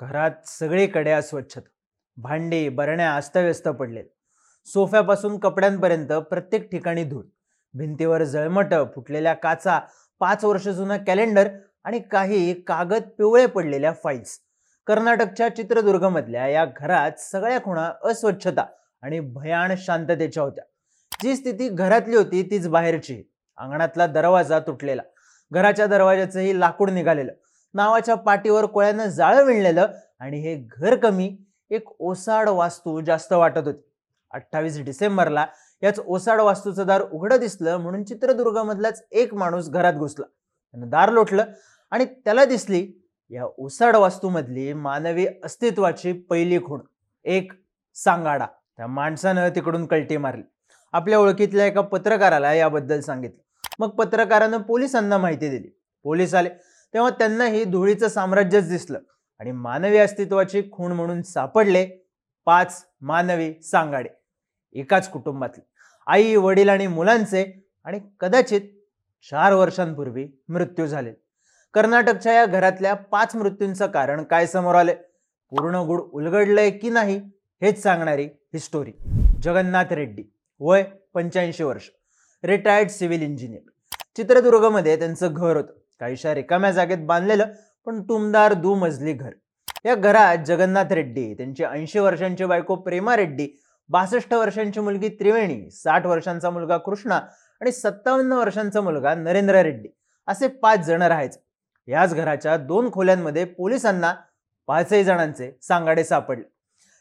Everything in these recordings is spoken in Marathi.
घरात सगळीकडे अस्वच्छता भांडी बरण्या अस्तव्यस्त पडलेत. सोफ्यापासून कपड्यांपर्यंत प्रत्येक ठिकाणी धूळ. भिंतीवर जळमट फुटलेल्या काचा पाच वर्ष जुनं कॅलेंडर आणि काही कागद पिवळे पडलेल्या फाईल्स कर्नाटकच्या चित्रदुर्गमधल्या या घरात सगळ्या खुणा अस्वच्छता आणि भयान शांततेच्या होत्या. जी स्थिती घरातली होती तीच बाहेरची. अंगणातला दरवाजा तुटलेला. घराच्या दरवाजाचंही लाकूड निघालेलं. नावाच्या पाठीवर कोळ्यानं जाळं विणलेलं आणि हे घर कमी एक ओसाड वास्तू जास्त वाटत होती. अठ्ठावीस डिसेंबरला याच ओसाड वास्तूचं दार उघडं दिसलं म्हणून चित्रदुर्गामधलाच एक माणूस घरात घुसला. त्यानं दार लोटलं आणि त्याला दिसली या ओसाड वास्तूमधली मानवी अस्तित्वाची पहिली खूण एक सांगाडा. त्या माणसानं तिकडून कलटी मारली. आपल्या ओळखीतल्या एका पत्रकाराला याबद्दल सांगितलं. मग पत्रकारानं पोलिसांना माहिती दिली. पोलीस आले. तेव्हा त्यांनाही धुळीचं साम्राज्यच दिसलं. आणि मानवी अस्तित्वाची खूण म्हणून सापडले पाच मानवी सांगाडे. एकाच कुटुंबातले. आई वडील आणि मुलांचे आणि कदाचित चार वर्षांपूर्वी मृत्यू झाले. कर्नाटकच्या या घरातल्या पाच मृत्यूंचं कारण काय समोर आले? पूर्ण गुड उलगडलंय की नाही हेच सांगणारी ही स्टोरी जगन्नाथ रेड्डी वय पंच्याऐंशी वर्ष. रिटायर्ड सिव्हिल इंजिनियर चित्रदुर्गमध्ये त्यांचं घर होतं. काहीशा रिकाम्या जागेत बांधलेलं पण तुमदार दुमजली घर. या घरात जगन्नाथ रेड्डी त्यांची ऐंशी वर्षांची बायको प्रेमा रेड्डी बासष्ट वर्षांची मुलगी त्रिवेणी साठ वर्षांचा मुलगा कृष्णा आणि सत्तावन्न वर्षांचा मुलगा नरेंद्र रेड्डी असे पाच जण राहायचे. याच घराच्या दोन खोल्यांमध्ये पोलिसांना पाचही जणांचे सांगाडे सापडले.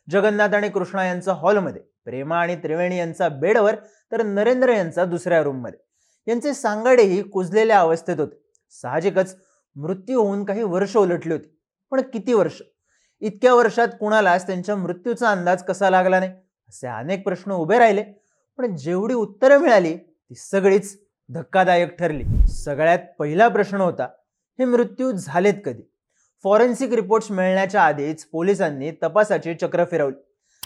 जगन्नाथ आणि कृष्णा यांचा हॉलमध्ये प्रेमा आणि त्रिवेणी यांचा बेडवर तर नरेंद्र यांचा दुसऱ्या रूममध्ये यांचे सांगाडेही कुजलेल्या अवस्थेत होते. साहजिकच मृत्यू होऊन काही वर्ष उलटली होती. पण किती वर्ष? इतक्या वर्षात कुणालाच त्यांच्या मृत्यूचा अंदाज कसा लागला नाही? असे अनेक प्रश्न उभे राहिले. पण जेवढी उत्तरं मिळाली ती सगळीच धक्कादायक ठरली. सगळ्यात पहिला प्रश्न होता हे मृत्यू झालेत कधी? फॉरेन्सिक रिपोर्ट्स मिळण्याच्या आधीच पोलिसांनी तपासाची चक्र फिरवली.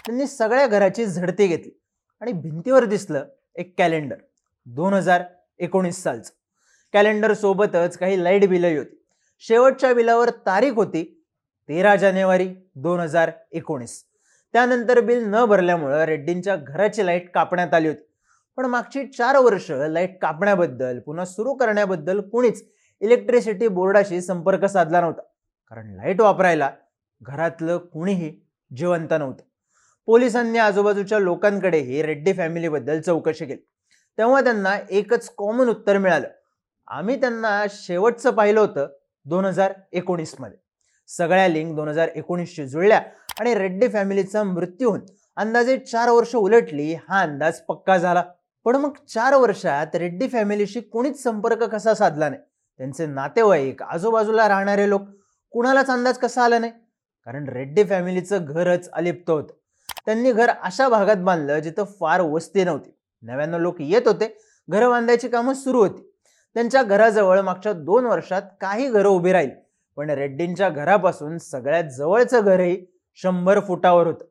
त्यांनी सगळ्या घराची झडती घेतली आणि भिंतीवर दिसलं एक कॅलेंडर. दोन हजार एकोणीस सालचं. कॅलेंडरसोबतच काही लाइट बिलही होती. शेवटच्या बिलावर तारीख होती तेरा जानेवारी दोन हजार एकोणीस. त्यानंतर बिल न भरल्यामुळं रेड्डींच्या घराची लाइट कापण्यात आली होती. पण मागची चार वर्ष लाइट कापण्याबद्दल पुन्हा सुरू करण्याबद्दल कुणीच इलेक्ट्रिसिटी बोर्डाशी संपर्क साधला नव्हता. कारण लाइट वापरायला घरातलं कुणीही जिवंत नव्हतं. पोलिसांनी आजूबाजूच्या लोकांकडेही रेड्डी फॅमिलीबद्दल चौकशी केली. तेव्हा त्यांना एकच कॉमन उत्तर मिळालं. आम्ही त्यांना शेवटचं पाहिलं होतं दोन हजार एकोणीसमध्ये सगळ्या लिंक दोन हजार एकोणीसशी जुळल्या आणि रेड्डी फॅमिलीचा मृत्यू होऊन अंदाजे चार वर्ष उलटली हा अंदाज पक्का झाला. पण मग चार वर्षात रेड्डी फॅमिलीशी कोणीच संपर्क कसा साधला नाही? त्यांचे नातेवाईक आजूबाजूला राहणारे लोक कुणालाच अंदाज कसा आला नाही? कारण रेड्डी फॅमिलीचं घरच अलिप्त होतं. त्यांनी घर अशा भागात बांधलं जिथं फार वस्ती नव्हती. नव्यानं लोक येत होते घरं बांधायची कामं सुरू होती. त्यांच्या घराजवळ मागच्या दोन वर्षात काही घरं उभी राहील. पण रेड्डींच्या घरापासून सगळ्यात जवळचं घरही शंभर फुटावर होतं.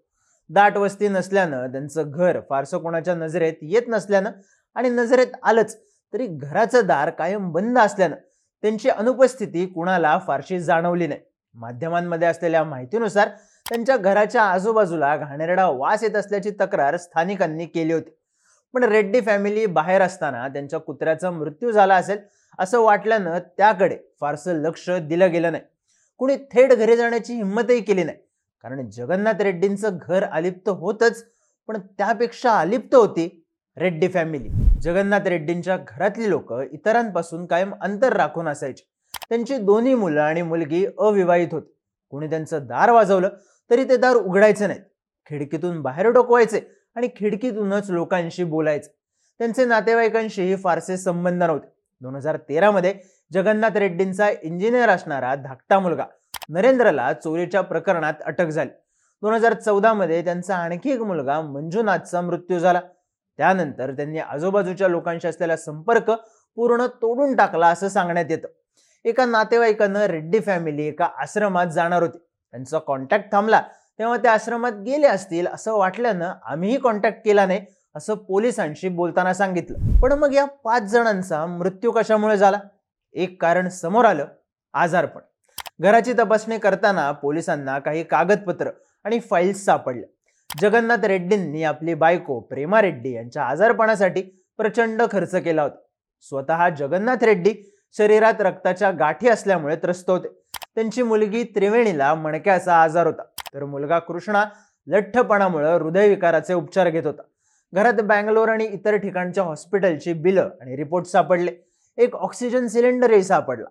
दाट वस्ती नसल्यानं त्यांचं घर फारसं कोणाच्या नजरेत येत नसल्यानं आणि नजरेत आलंच तरी घराचं दार कायम बंद असल्यानं त्यांची अनुपस्थिती कुणाला फारशी जाणवली नाही. माध्यमांमध्ये असलेल्या माहितीनुसार त्यांच्या घराच्या आजूबाजूला घाणेरडा वास येत असल्याची तक्रार स्थानिकांनी केली होती. पण रेड्डी फॅमिली बाहेर असताना त्यांच्या कुत्र्याचा मृत्यू झाला असेल असं वाटल्यानं त्याकडे फारसं लक्ष दिलं गेलं नाही. कुणी थेट घरी जाण्याची हिंमतही केली नाही. कारण जगन्नाथ रेड्डींचं घर अलिप्त होतच पण त्यापेक्षा अलिप्त होती रेड्डी फॅमिली. जगन्नाथ रेड्डींच्या घरातली लोक इतरांपासून कायम अंतर राखून असायची. त्यांची दोन्ही मुलं आणि मुलगी अविवाहित होती. कुणी त्यांचं दार वाजवलं तरी ते दार उघडायचे नाहीत. खिडकीतून बाहेर डोकवायचे. आणि खिडकीतूनच लोकांशी बोलायचे. त्यांचे नातेवाईकांशीही फारसे संबंध नव्हते. दोन हजार तेरामध्ये जगन्नाथ रेड्डींचा इंजिनियर असणारा धाकटा मुलगा नरेंद्रला चोरीच्या प्रकरणात अटक झाली. दोन हजार चौदामध्ये त्यांचा आणखी एक मुलगा मंजुनाथचा मृत्यू झाला. त्यानंतर त्यांनी आजूबाजूच्या लोकांशी असलेला संपर्क पूर्ण तोडून टाकला असं सांगण्यात येतं. एका नातेवाईकानं रेड्डी फॅमिली एका आश्रमात जाणार होती. त्यांचा कॉन्टॅक्ट थांबला. तेव्हा त्या आश्रमात गेले असतील असं वाटल्यानं आम्हीही कॉन्टॅक्ट केला नाही असं पोलिसांशी बोलताना सांगितलं. पण मग या पाच जणांचा मृत्यू कशामुळे झाला? एक कारण समोर आलं आजारपण घराची तपासणी करताना पोलिसांना काही कागदपत्र आणि फाईल्स सापडल्या. जगन्नाथ रेड्डींनी आपली बायको प्रेमा रेड्डी यांच्या आजारपणासाठी प्रचंड खर्च केला होता. स्वतः जगन्नाथ रेड्डी शरीरात रक्ताच्या गाठी असल्यामुळे त्रस्त होते. त्यांची मुलगी त्रिवेणीला मणक्याचा आजार होता. तर मुलगा कृष्णा लठ्ठपणामुळे हृदयविकाराचे उपचार घेत होता. घरात बँगलोर आणि इतर ठिकाणच्या हॉस्पिटलची बिलं आणि रिपोर्ट सापडले. एक ऑक्सिजन सिलेंडरही सापडला.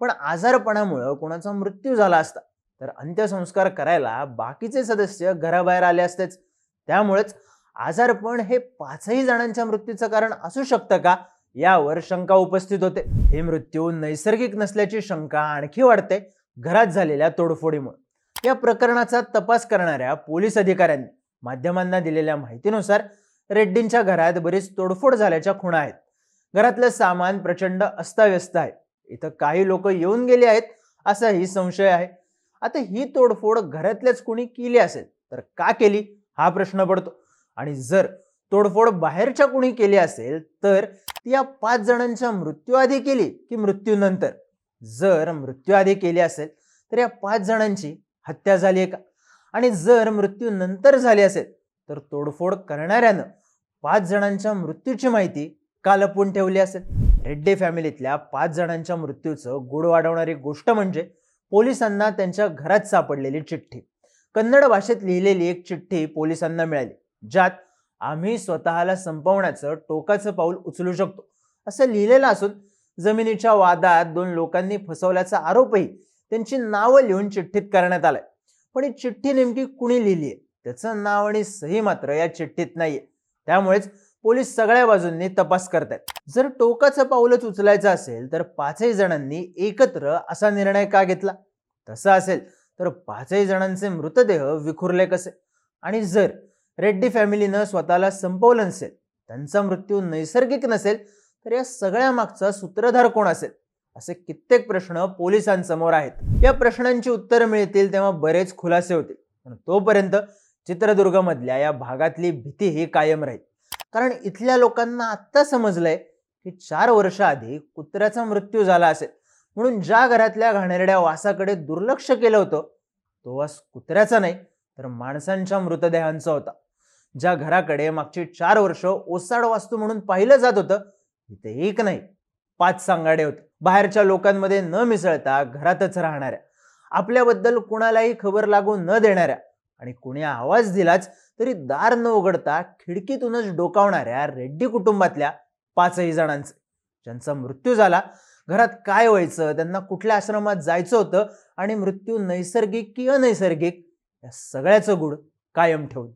पण आजारपणामुळं कोणाचा मृत्यू झाला असता तर अंत्यसंस्कार करायला बाकीचे सदस्य घराबाहेर आले असतेच. त्यामुळेच आजारपण हे पाचही जणांच्या मृत्यूचं कारण असू शकतं का यावर शंका उपस्थित होते. हे मृत्यू नैसर्गिक नसल्याची शंका आणखी वाढते घरात झालेल्या तोडफोडीमुळे. या प्रकरणाचा तपास करणाऱ्या पोलीस अधिकाऱ्यांनी माध्यमांना दिलेल्या माहितीनुसार रेड्डींच्या घरात बरीच तोडफोड झाल्याच्या खुणा आहेत. घरातलं सामान प्रचंड अस्ताव्यस्त आहे. इथं काही लोक येऊन गेले आहेत असाही संशय आहे. आता ही तोडफोड घरातल्याच कोणी केली असेल तर का केली हा प्रश्न पडतो. आणि जर तोडफोड बाहेरच्या कुणी केली असेल तर ती या पाच जणांच्या मृत्यूआधी केली की मृत्यूनंतर जर मृत्यूआधी केली असेल तर या पाच जणांची हत्या झाली आहे का आणि जर मृत्यू नंतर झाली असेल तर तोडफोड करणाऱ्यानं पाच जणांच्या मृत्यूची माहिती का लपवून ठेवली असेल. रेड्डे फॅमिलीतल्या पाच जणांच्या मृत्यूचं गुड वाढवणारी गोष्ट म्हणजे पोलिसांना त्यांच्या घरात सापडलेली चिठ्ठी. कन्नड भाषेत लिहिलेली एक चिठ्ठी पोलिसांना मिळाली ज्यात आम्ही स्वतःला संपवण्याचं टोकाचं पाऊल उचलू शकतो. असं लिहिलेलं असून जमिनीच्या वादात दोन लोकांनी फसवल्याचा आरोपही त्यांची नावं लिहून चिठ्ठीत करण्यात आलाय. पण ही चिठ्ठी नेमकी कुणी लिहिली आहे? त्याचं नाव आणि सही मात्र या चिठ्ठीत नाहीये. त्यामुळेच पोलीस सगळ्या बाजूंनी तपास करतायत. जर टोकाचं पाऊलच उचलायचं असेल तर पाचही जणांनी एकत्र असा निर्णय का घेतला? तसं असेल तर पाचही जणांचे मृतदेह विखुरले कसे? आणि जर रेड्डी फॅमिलीनं स्वतःला संपवलं नसेल त्यांचा मृत्यू नैसर्गिक नसेल तर या सगळ्या मागचा सूत्रधार कोण असेल? असे कित्येक प्रश्न पोलिसांसमोर आहेत. या प्रश्नांची उत्तरं मिळतील तेव्हा बरेच खुलासे होतील. पण तोपर्यंत चित्रदुर्गमधल्या या भागातली भीती ही कायम राहील. कारण इथल्या लोकांना आत्ता समजलंय की चार वर्ष आधी कुत्र्याचा मृत्यू झाला असेल. म्हणून ज्या घरातल्या घाणेरड्या वासाकडे दुर्लक्ष केलं होतं तो वास कुत्र्याचा नाही तर माणसांच्या मृतदेहांचा होता. ज्या घराकडे मागची चार वर्ष ओसाड वास्तू म्हणून पाहिलं जात होतं इथे एक नाही. पाच सांगाडे होते. बाहेरच्या लोकांमध्ये न मिसळता घरातच राहणाऱ्या आपल्याबद्दल कुणालाही खबर लागू न देणाऱ्या आणि कुणी आवाज दिलाच तरी दार न उघडता खिडकीतूनच डोकावणाऱ्या रेड्डी कुटुंबातल्या पाचही जणांचे. ज्यांचा मृत्यू झाला घरात काय व्हायचं त्यांना कुठल्या आश्रमात जायचं होतं आणि मृत्यू नैसर्गिक की अनैसर्गिक या सगळ्याचं गुड कायम ठेवून